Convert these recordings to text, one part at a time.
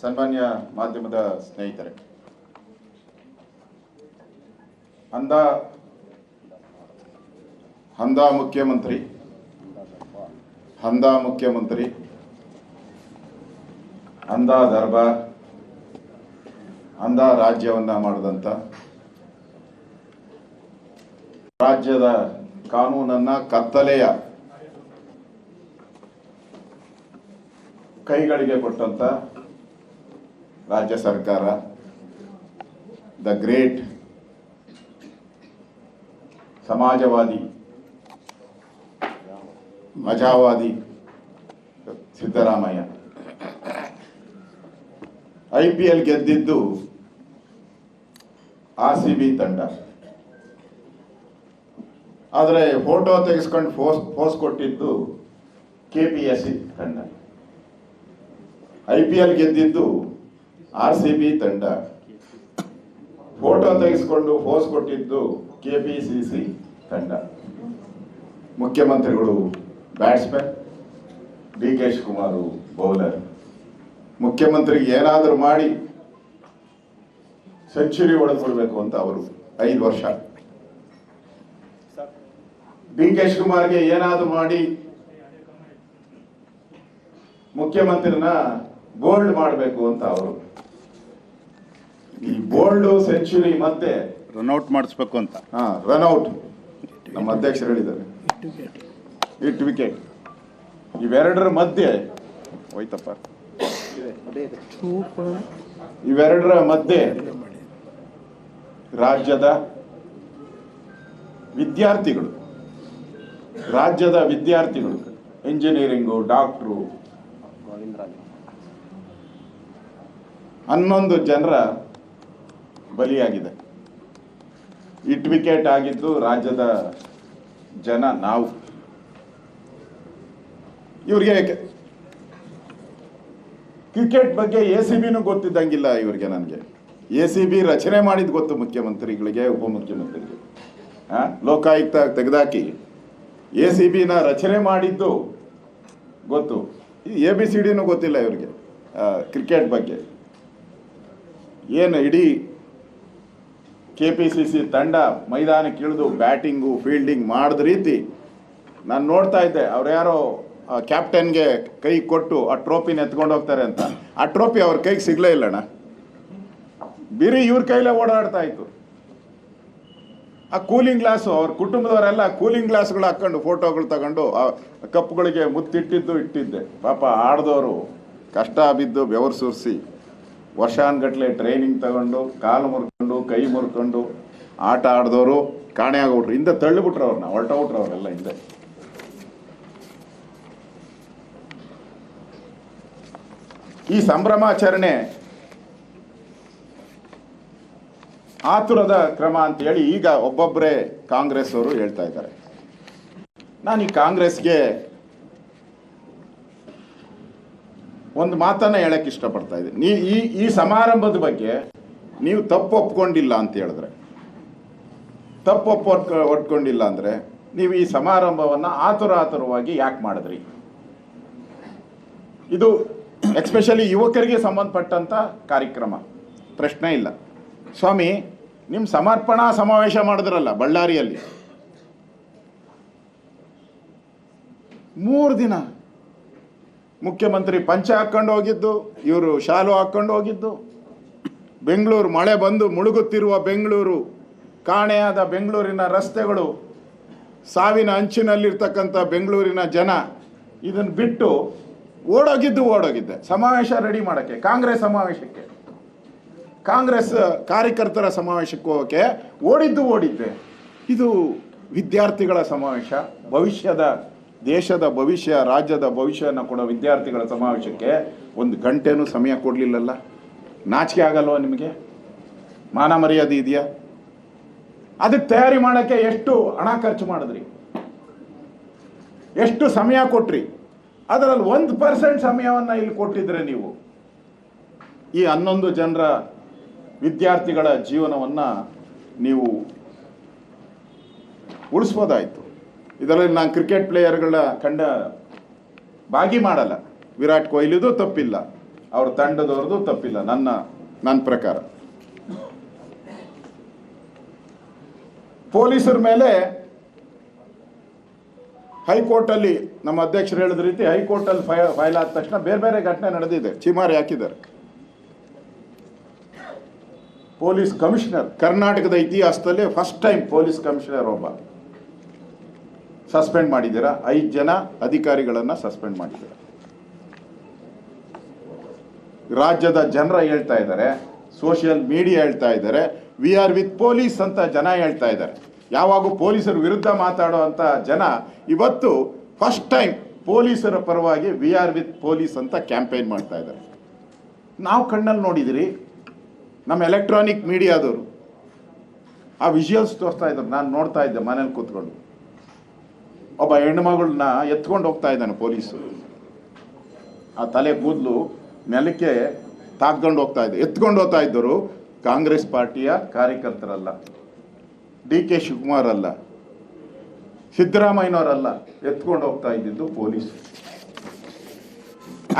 ಸನ್ಮಾನ್ಯ ಮಾಧ್ಯಮದ ಸ್ನೇಹಿತರೆ, ಅಂದ, ಹಂದ ಮುಖ್ಯಮಂತ್ರಿ ಹಂದ ಮುಖ್ಯಮಂತ್ರಿ, ಅಂದ ದರ್ಬಾರ್ ಅಂದ ರಾಜ್ಯವನ್ನ ಮಾಡಿದಂತ ರಾಜ್ಯದ ಕಾನೂನನ್ನ ಕತ್ತಲೆಯ ಕೈಗಳಿಗೆ ಕೊಟ್ಟಂತ ರಾಜ್ಯ ಸರ್ಕಾರ ದ ಗ್ರೇಟ್ ಸಮಾಜವಾದಿ ಮಜಾವಾದಿ ಸಿದ್ದರಾಮಯ್ಯ. ಐ ಪಿ ಎಲ್ ಗೆದ್ದಿದ್ದು ಆರ್ ಸಿ ಬಿ ತಂಡ. ಆದರೆ ಫೋಟೋ ತೆಗೆಸ್ಕೊಂಡು ಫೋಸ್ ಫೋಸ್ ಕೊಟ್ಟಿದ್ದು ಕೆ ಪಿ ಎಸ್ ಸಿ ತಂಡ. ಐ ಪಿ ಎಲ್ ಗೆದ್ದಿದ್ದು ಆರ್ ಸಿ ಬಿ ತಂಡ ಫೋಟೋ ತೆಗೆಸ್ಕೊಂಡು ಫೋಸ್ ಕೊಟ್ಟಿದ್ದು ಕೆ ಪಿ ಸಿ ಸಿ ತಂಡ. ಮುಖ್ಯಮಂತ್ರಿಗಳು batsman, D K Shivakumar bowler. ಮುಖ್ಯಮಂತ್ರಿಗೆ ಏನಾದರೂ ಮಾಡಿ ಸೆಂಚುರಿ ಒಳಗೊಳ್ಬೇಕು ಅಂತ ಅವರು ಐದು ವರ್ಷ. ಡಿ ಕೆ ಶಿವಕುಮಾರ್ಗೆ ಏನಾದರೂ ಮಾಡಿ ಮುಖ್ಯಮಂತ್ರಿನ ಬೋಲ್ಡ್ ಮಾಡಬೇಕು ಅಂತ ಅವರು ಈ ಬೋಲ್ಡ್ ಸೆಂಚುರಿ ಮತ್ತೆ ರನ್ಔಟ್ ಮಾಡಿಸ್ಬೇಕು ಅಂತ. ಹಾ ರನ್ಔಟ್ ನಮ್ಮ ಅಧ್ಯಕ್ಷರು ಹೇಳಿದ್ದಾರೆ. ಇಟ್ ವಿಕೆಟ್ ಇವೆರಡರ ಮಧ್ಯೆ ಹೋಯ್ತಪ್ಪ. ಇವೆರಡರ ಮಧ್ಯೆ ರಾಜ್ಯದ ವಿದ್ಯಾರ್ಥಿಗಳು ರಾಜ್ಯದ ವಿದ್ಯಾರ್ಥಿಗಳು ಇಂಜಿನಿಯರಿಂಗು ಡಾಕ್ಟ್ರು ಹನ್ನೊಂದು ಜನರ ಬಲಿಯಾಗಿದೆ. ಇಟ್ ವಿಕೆಟ್ ಆಗಿದ್ದು ರಾಜ್ಯದ ಜನ ನಾವು. ಇವ್ರಿಗೆ ಕ್ರಿಕೆಟ್ ಬಗ್ಗೆ ಎ ಸಿ ಬಿನೂ ಗೊತ್ತಿದ್ದಂಗಿಲ್ಲ ಇವ್ರಿಗೆ ನನಗೆ. ಎ ಸಿ ಬಿ ರಚನೆ ಮಾಡಿದ್ದು ಗೊತ್ತು ಮುಖ್ಯಮಂತ್ರಿಗಳಿಗೆ, ಉಪಮುಖ್ಯಮಂತ್ರಿಗೆ. ಲೋಕಾಯುಕ್ತ ತೆಗೆದಾಕಿ. ಎ ಸಿ ಬಿನ ರಚನೆ ಮಾಡಿದ್ದು ಗೊತ್ತು. ಎ ಬಿ ಸಿ ಡಿನೂ ಗೊತ್ತಿಲ್ಲ ಇವ್ರಿಗೆ ಕ್ರಿಕೆಟ್ ಬಗ್ಗೆ. ಏನು ಇಡೀ ಕೆ ಪಿ ಸಿ ಸಿ ತಂಡ ಮೈದಾನಕ್ಕೆ ಇಳಿದು ಬ್ಯಾಟಿಂಗು ಫೀಲ್ಡಿಂಗ್ ಮಾಡಿದ ರೀತಿ ನಾನು ನೋಡ್ತಾ ಇದ್ದೆ. ಅವ್ರು ಯಾರೋ ಕ್ಯಾಪ್ಟನ್ಗೆ ಕೈ ಕೊಟ್ಟು ಆ ಟ್ರೋಫಿನ ಎತ್ಕೊಂಡು ಹೋಗ್ತಾರೆ ಅಂತ. ಆ ಟ್ರೋಫಿ ಅವ್ರ ಕೈಗೆ ಸಿಗ್ಲೇ ಇಲ್ಲಣ್ಣ. ಬಿರಿ ಇವ್ರ ಕೈಲೇ ಓಡಾಡ್ತಾ ಇತ್ತು. ಆ ಕೂಲಿಂಗ್ ಗ್ಲಾಸು ಅವ್ರ ಕುಟುಂಬದವರೆಲ್ಲ ಕೂಲಿಂಗ್ ಗ್ಲಾಸ್ಗಳು ಹಾಕೊಂಡು ಫೋಟೋಗಳು ತಗೊಂಡು ಆ ಕಪ್ಗಳಿಗೆ ಮುತ್ತಿಟ್ಟಿದ್ದು ಇಟ್ಟಿದ್ದೆ. ಪಾಪ ಆಡ್ದವರು ಕಷ್ಟ ಬಿದ್ದು ಬೆವರು ಸುರಿಸಿ. ವರ್ಷಾನ್ಗಟ್ಲೆ ಟ್ರೈನಿಂಗ್ ತಗೊಂಡು, ಕಾಲು ಮುರ್ಕೊಂಡು, ಕೈ ಮುರ್ಕೊಂಡು ಆಟ ಆಡಿದವರು ಕಾಣೆ ಆಗೋಬಿಟ್ರು ಹಿಂದೆ ತಳ್ಳಿಬಿಟ್ರು ಅವ್ರನ್ನ ಹೊರಟೋಗ್ಬಿಟ್ರು ಅವರೆಲ್ಲ ಹಿಂದೆ. ಈ ಸಂಭ್ರಮಾಚರಣೆ ಆತುರದ ಕ್ರಮ ಅಂತೇಳಿ ಈಗ ಒಬ್ಬೊಬ್ಬರೇ ಕಾಂಗ್ರೆಸ್ ಅವರು ಹೇಳ್ತಾ ಇದ್ದಾರೆ. ನಾನು ಈ ಕಾಂಗ್ರೆಸ್ಗೆ ಒಂದು ಮಾತನ್ನ ಹೇಳಕ್ ಇಷ್ಟಪಡ್ತಾ ಇದ್ದೀನಿ. ನೀ ಈ ಈ ಸಮಾರಂಭದ ಬಗ್ಗೆ ನೀವು ತಪ್ಪು ಒಪ್ಕೊಂಡಿಲ್ಲ ಅಂತ ಹೇಳಿದ್ರೆ, ತಪ್ಪು ಒಪ್ಪ ಒಟ್ಕೊಂಡಿಲ್ಲ ಅಂದ್ರೆ ನೀವು ಈ ಸಮಾರಂಭವನ್ನ ಆತುರ ಆತುರವಾಗಿ ಯಾಕೆ ಮಾಡಿದ್ರಿ? ಇದು ಎಸ್ಪೆಷಲಿ ಯುವಕರಿಗೆ ಸಂಬಂಧಪಟ್ಟಂತ ಕಾರ್ಯಕ್ರಮ. ಪ್ರಶ್ನೆ ಇಲ್ಲ. ಸ್ವಾಮಿ ನಿಮ್ಮ ಸಮರ್ಪಣಾ ಸಮಾವೇಶ ಮಾಡಿದ್ರಲ್ಲ ಬಳ್ಳಾರಿಯಲ್ಲಿ. ಮೂರು ದಿನ ಮುಖ್ಯಮಂತ್ರಿ ಪಂಚ ಹಾಕೊಂಡು ಹೋಗಿದ್ದು, ಇವರು ಶಾಲು ಹಾಕೊಂಡು ಹೋಗಿದ್ದು. ಬೆಂಗಳೂರು ಮಳೆ ಬಂದು ಮುಳುಗುತ್ತಿರುವ ಬೆಂಗಳೂರು, ಕಾಣೆಯಾದ ಬೆಂಗಳೂರಿನ ರಸ್ತೆಗಳು, ಸಾವಿನ ಅಂಚಿನಲ್ಲಿರ್ತಕ್ಕಂಥ ಬೆಂಗಳೂರಿನ ಜನ ಇದನ್ನು ಬಿಟ್ಟು ಓಡೋಗಿದ್ದು ಓಡೋಗಿದ್ದೆ. ಸಮಾವೇಶ ರೆಡಿ ಮಾಡೋಕ್ಕೆ, ಕಾಂಗ್ರೆಸ್ ಸಮಾವೇಶಕ್ಕೆ. ಕಾಂಗ್ರೆಸ್ ಕಾರ್ಯಕರ್ತರ ಸಮಾವೇಶಕ್ಕೆ ಹೋಗೋಕ್ಕೆ ಓಡಿದ್ದು ಓಡಿದ್ದೆ. ಇದು ವಿದ್ಯಾರ್ಥಿಗಳ ಸಮಾವೇಶ, ಭವಿಷ್ಯದ ದೇಶದ ಭವಿಷ್ಯ, ರಾಜ್ಯದ ಭವಿಷ್ಯನ ಕೊಡೋ ವಿದ್ಯಾರ್ಥಿಗಳ ಸಮಾವೇಶಕ್ಕೆ ಒಂದು ಗಂಟೆನೂ ಸಮಯ ಕೊಡಲಿಲ್ಲಲ್ಲ? ನಾಚಿಕೆ ಆಗಲ್ವಾ ನಿಮಗೆ? ಮಾನ ಮರ್ಯಾದೆ ಇದೆಯಾ? ಅದಕ್ಕೆ ತಯಾರಿ ಮಾಡೋಕ್ಕೆ ಎಷ್ಟು ಹಣ ಖರ್ಚು ಮಾಡಿದ್ರಿ? ಎಷ್ಟು ಸಮಯ ಕೊಟ್ರಿ? ಅದರಲ್ಲಿ ಒಂದು ಪರ್ಸೆಂಟ್ ಸಮಯವನ್ನು ಇಲ್ಲಿ ಕೊಟ್ಟಿದ್ರೆ ನೀವು. ಈ ಹನ್ನೊಂದು ಜನರ ವಿದ್ಯಾರ್ಥಿಗಳ ಜೀವನವನ್ನು ನೀವು ಉಳಿಸ್ಬೋದಾಯ್ತು. ಇದರಲ್ಲಿ ನಾನು ಕ್ರಿಕೆಟ್ ಪ್ಲೇಯರ್ಗಳ ಕಂಡ ಭಾಗಿ ಮಾಡಲ್ಲ. ವಿರಾಟ್ ಕೊಹ್ಲಿದು ತಪ್ಪಿಲ್ಲ. ಅವ್ರ ತಂಡದವ್ರದ್ದು ತಪ್ಪಿಲ್ಲ. ನನ್ನ ನನ್ನ ಪ್ರಕಾರ. ಪೊಲೀಸರ ಮೇಲೆ ಹೈಕೋರ್ಟಲ್ಲಿ ನಮ್ಮ ಅಧ್ಯಕ್ಷರು ಹೇಳಿದ ರೀತಿ ಹೈಕೋರ್ಟಲ್ಲಿ ಫೈ, ಫೈಲ್ ಆದ ತಕ್ಷಣ ಬೇರೆ ಬೇರೆ ಘಟನೆ ನಡೆದಿದೆ. ಚಿಮಾರಿ ಹಾಕಿದ್ದಾರೆ. Police commissioner. ಕರ್ನಾಟಕದ ಇತಿಹಾಸದಲ್ಲಿ ಫಸ್ಟ್ ಟೈಮ್ ಪೊಲೀಸ್ ಕಮಿಷನರ್ ಒಬ್ಬ. ಸಸ್ಪೆಂಡ್ ಮಾಡಿದ್ದೀರಾ? ಐದು ಜನ ಅಧಿಕಾರಿಗಳನ್ನು ಸಸ್ಪೆಂಡ್ ಮಾಡಿದ್ದೀರಾ? ರಾಜ್ಯದ ಜನರ ಹೇಳ್ತಾ ಇದ್ದಾರೆ, ಸೋಷಿಯಲ್ ಮೀಡಿಯಾ ಹೇಳ್ತಾ ಇದ್ದಾರೆ, ವಿ ಆರ್ ವಿತ್ ಪೊಲೀಸ್ ಅಂತ ಜನ ಹೇಳ್ತಾ ಇದ್ದಾರೆ. ಯಾವಾಗೂ ಪೊಲೀಸರ ವಿರುದ್ಧ ಮಾತಾಡುವಂತ ಜನ, ಇವತ್ತು ಫಸ್ಟ್ ಟೈಮ್ ಪೊಲೀಸರ ಪರವಾಗಿ ವಿ ಆರ್ ವಿತ್ ಪೊಲೀಸ್ ಅಂತ ಕ್ಯಾಂಪೇನ್ ಮಾಡ್ತಾ ಇದ್ದಾರೆ. ನಾವು ಕಣ್ಣಲ್ಲಿ ನೋಡಿದಿರಿ, ನಮ್ಮ ಎಲೆಕ್ಟ್ರಾನಿಕ್ ಮೀಡಿಯಾದವರು, ಆ ವಿಜುವಲ್ಸ್ ತೋರಿಸ್ತಾ ಇದ್ದಾರೆ ನಾನು ನೋಡ್ತಾ ಇದ್ದೆ, ಮನೇಲಿ ಕೂತ್ಕೊಂಡು. ಒಬ್ಬ ಹೆಣ್ಮಗಳನ್ನ ಎತ್ಕೊಂಡು ಹೋಗ್ತಾ ಇದ್ದಾನೆ ಪೊಲೀಸು. ಆ ತಲೆ ಕೂದಲು ನೆಲಕ್ಕೆ ತಾಕ್ಕೊಂಡು ಹೋಗ್ತಾ ಇದ್ದ ಎತ್ಕೊಂಡು ಹೋಗ್ತಾ ಇದ್ದರು ಕಾಂಗ್ರೆಸ್ ಪಾರ್ಟಿಯ ಕಾರ್ಯಕರ್ತರಲ್ಲ, ಡಿ ಕೆ ಶಿವಕುಮಾರ್ ಅಲ್ಲ, ಸಿದ್ದರಾಮಯ್ಯನವರಲ್ಲ, ಎತ್ಕೊಂಡು ಹೋಗ್ತಾ ಇದ್ದಿದ್ದು ಪೊಲೀಸ್.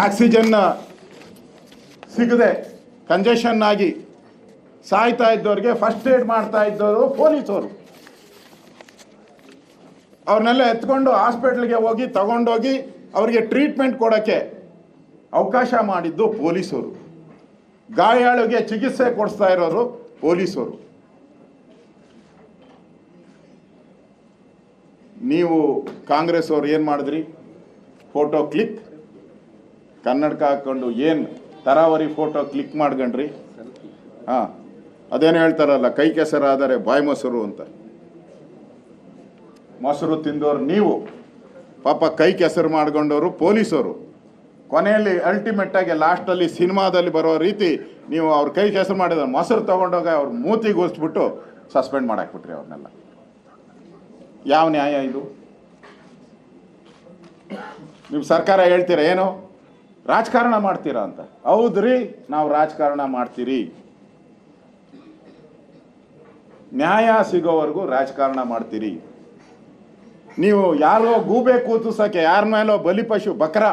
ಆಕ್ಸಿಜನ್ ಸಿಗದೆ ಕಂಜೆಷನ್ ಆಗಿ ಸಾಯ್ತಾ ಇದ್ದವ್ರಿಗೆ ಫಸ್ಟ್ ಏಡ್ ಮಾಡ್ತಾ ಇದ್ದವರು ಪೊಲೀಸವರು. ಅವ್ರನ್ನೆಲ್ಲ ಎತ್ಕೊಂಡು ಹಾಸ್ಪಿಟ್ಲಿಗೆ ಹೋಗಿ ತಗೊಂಡೋಗಿ ಅವರಿಗೆ ಟ್ರೀಟ್ಮೆಂಟ್ ಕೊಡೋಕ್ಕೆ ಅವಕಾಶ ಮಾಡಿದ್ದು ಪೊಲೀಸರು. ಗಾಯಾಳುಗೆ ಚಿಕಿತ್ಸೆ ಕೊಡಿಸ್ತಾ ಇರೋರು ಪೊಲೀಸರು. ನೀವು ಕಾಂಗ್ರೆಸ್ ಅವ್ರು ಏನು ಮಾಡಿದ್ರಿ? Photo click. ಕನ್ನಡಕ ಹಾಕ್ಕೊಂಡು ಏನು ತರಾವರಿ ಫೋಟೋ ಕ್ಲಿಕ್ ಮಾಡ್ಕೊಂಡ್ರಿ? ಹಾಂ, ಅದೇನು ಹೇಳ್ತಾರಲ್ಲ, ಕೈ ಕೆಸರಾದರೆ ಬಾಯಿ ಮೊಸರು ಅಂತ. ಮೊಸರು ತಿಂದವರು ನೀವು. ಪಾಪ ಕೈ ಕೆಸರು ಮಾಡ್ಕೊಂಡವರು ಪೊಲೀಸರು. ಕೊನೆಯಲ್ಲಿ ಅಲ್ಟಿಮೇಟ್ ಆಗಿ ಲಾಸ್ಟಲ್ಲಿ ಸಿನಿಮಾದಲ್ಲಿ ಬರೋ ರೀತಿ ನೀವು ಅವ್ರ ಕೈ ಕೆಸರು ಮಾಡಿದ ಮೊಸರು ತಗೊಂಡೋಗ ಅವ್ರ ಮೂತಿಗೆ ಗೋಸ್ಬಿಟ್ಟು ಸಸ್ಪೆಂಡ್ ಮಾಡಾಕ್ಬಿಟ್ರಿ ಅವ್ರನ್ನೆಲ್ಲ ಯಾವ ನ್ಯಾಯ ಇದು? ನೀವು ಸರ್ಕಾರ ಹೇಳ್ತೀರಾ ಏನು? ರಾಜಕಾರಣ ಮಾಡ್ತೀರಾ ಅಂತ. ಹೌದ್ರಿ ನಾವು ರಾಜಕಾರಣ ಮಾಡ್ತೀರಿ. ನ್ಯಾಯ ಸಿಗೋವರೆಗೂ ರಾಜಕಾರಣ ಮಾಡ್ತೀರಿ. ನೀವು ಯಾರೋ ಗೂಬೆ ಕೂತಿಸಕ್ಕೆ ಯಾರ ಮೇಲೋ ಬಲಿಪಶು ಬಕ್ರ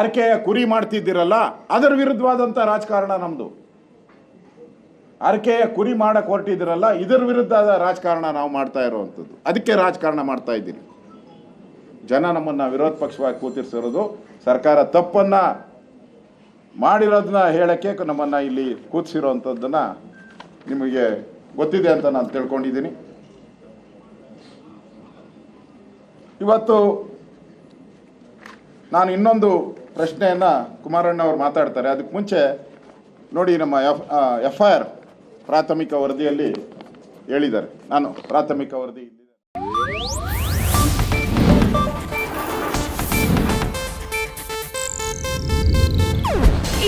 ಅರಕೆಯ ಕುರಿ ಮಾಡ್ತಿದ್ದೀರಲ್ಲ, ಅದರ ವಿರುದ್ಧವಾದಂಥ ರಾಜಕಾರಣ ನಮ್ಮದು ಅರಕೆಯ ಕುರಿ ಮಾಡಕ್ಕೆ ಹೊರಟಿದ್ದೀರಲ್ಲ, ಇದರ ವಿರುದ್ಧ ರಾಜಕಾರಣ ನಾವು ಮಾಡ್ತಾ ಇರುವಂಥದ್ದು. ಅದಕ್ಕೆ ರಾಜಕಾರಣ ಮಾಡ್ತಾ ಇದ್ದೀರಿ. ಜನ ನಮ್ಮನ್ನ ವಿರೋಧ ಪಕ್ಷವಾಗಿ ಕೂತಿರ್ಸಿರೋದು, ಸರ್ಕಾರ ತಪ್ಪನ್ನ ಮಾಡಿರೋದನ್ನ ಹೇಳಕ್ಕೆ ನಮ್ಮನ್ನ ಇಲ್ಲಿ ಕೂತಿಸಿರೋವಂಥದ್ದನ್ನ ನಿಮಗೆ ಗೊತ್ತಿದೆ ಅಂತ ನಾನು ತಿಳ್ಕೊಂಡಿದ್ದೀನಿ. ಇವತ್ತು ನಾನು ಇನ್ನೊಂದು ಪ್ರಶ್ನೆಯನ್ನು ಕುಮಾರಣ್ಣ ಅವರು ಮಾತಾಡ್ತಾರೆ. ಅದಕ್ಕೆ ಮುಂಚೆ ನೋಡಿ ನಮ್ಮ ಎಫ್ ಎಫ್ ಐ ಆರ್ ಪ್ರಾಥಮಿಕ ವರದಿಯಲ್ಲಿ ಹೇಳಿದ್ದಾರೆ. ನಾನು ಪ್ರಾಥಮಿಕ ವರದಿ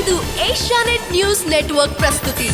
ಇದು ಏಷ್ಯಾನೆಟ್ ನ್ಯೂಸ್ ನೆಟ್ವರ್ಕ್ ಪ್ರಸ್ತುತಿ.